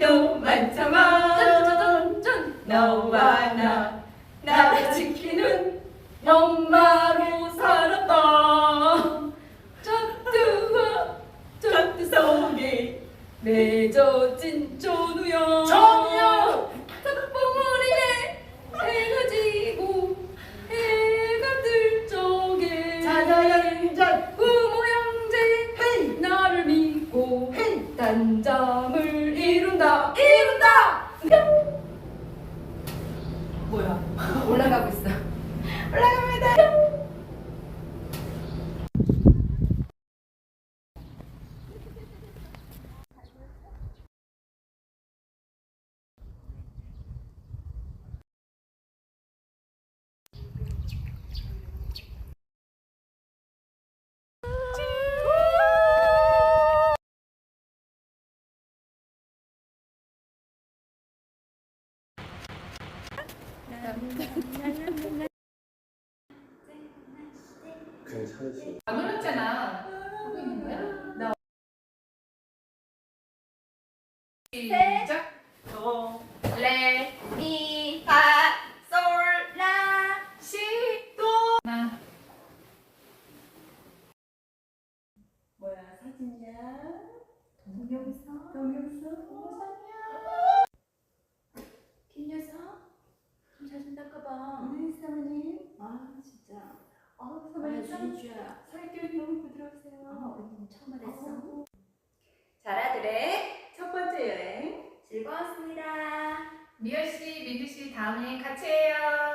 일도 짠짠짠짠. 너와 나 나를 지키는 엄마로 살았다. 짠뜨가 전투 속에 맺어진 전우야 전우야! 탁봉우리에 해가 지고 해가 뜰 적에 자자연전 부모 형제 나를 믿고 헤이. 단잠을 이룬다 이룬다 뭐야? 올라가고 있어. 올라갑니다 괜찮으시? 안 올렸잖아 하고 있는 거야? 나 시작 도 레 미, 파, 솔, 라, 시, 도. 나 뭐야, 사진이야? 동영상 동영상? 긴 녀석 좀 자주 닦아봐 네, 사모님. 아 진짜 어, 아 사모님, 진짜 아 언니 처음 알았어 자라들의 첫 번째 여행. 즐거웠습니다. 미연 씨, 민주 씨 다음에 같이 해요